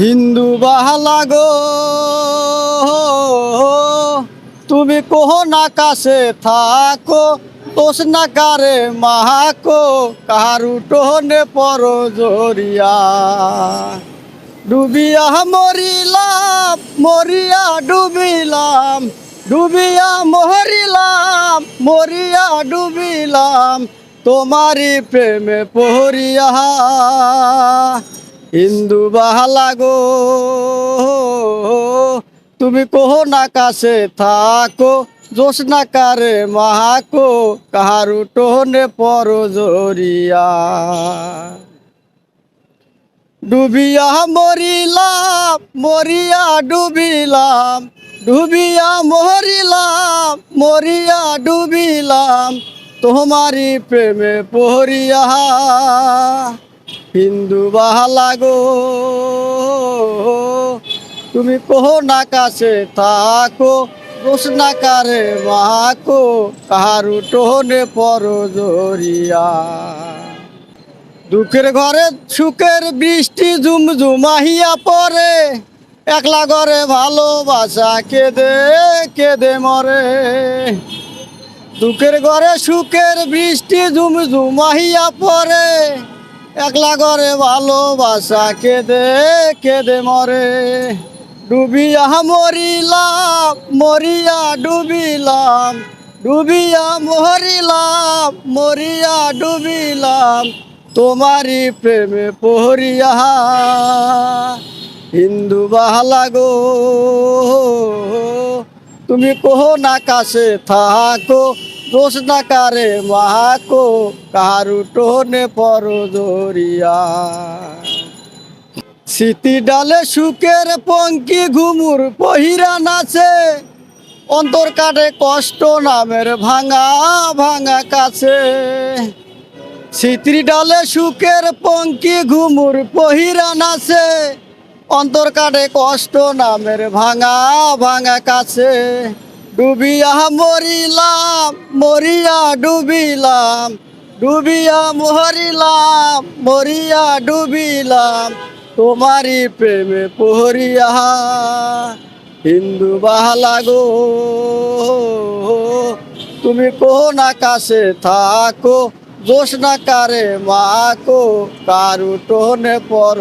হিন্দু বাহালা গো, তুমি কোহ না কাছে থাকো তোস না কারে মাহাকো, কারু টোহনে পর জরিয়া। ডুবিয়া মরিলাম, মরিয়া ডুবিলাম, ডুবিয়া মরিলাম মরিয়া ডুবিলাম তোমারি প্রেমে পহরিয়া। হিন্দু বাহালা গো, তুমি কোহ না কাছে থাকো জোস না কারে মাহাকো, কাহারু টোহনে পর জরিয়া। ডুবিয়া মরিলাম, মরিয়া ডুবিলাম, ডুবিয়া মরিলাম, মরিয়া ডুবিলাম তোমারি প্রেমে পহরিয়া। হিন্দু বাহালা গো, তুমি কোহ না কাছে থাকো দোষ না কারে মাকো কাহারু টোহনে পর জরিয়া। দুঃখের ঘরে সুখের বৃষ্টি ঝুমঝুমাহিয়া পরে একলা ঘরে ভালোবাসা কেঁদে কেঁদে মরে। দুঃখের ঘরে সুখের বৃষ্টি ঝুমঝুমাহিয়া পরে একলা ঘরে ভালোবাসা, কেঁদে কেঁদে মরে। ডুবিয়া মরিলাম, মরিয়া ডুবিলাম, ডুবিয়া মরিলাম, মরিয়া ডুবিলাম তোমারি প্রেমে পহরিয়া। হিন্দু বাহালা গো, তুমি কোহ না কাছে থাকো দোষ না কারে মাহাকো কারু টোনে পর জরিয়া স্মৃতি ডালে সুখের পঙ্কি ঘুমুর পহিরা নাচে। অন্তর কাটে কষ্ট নামের ভাঙা ভাঙা কাছে। স্মৃতি ডালে সুখের পঙ্কি ঘুমুর পহিরা নাচে। অন্তর কাটে কষ্ট নামের ভাঙা ভাঙা কাছে। ডুবিয়া মরিলাম, মরিয়া ডুবিলাম, ডুবিয়া মরিলাম, মরিয়া ডুবিলাম তোমারি প্রেমে পহরিয়া হিন্দু বাহালা গো। তুমি কোন আকাশে থাকো দোষ না কারে মাকো কারু টোনে পর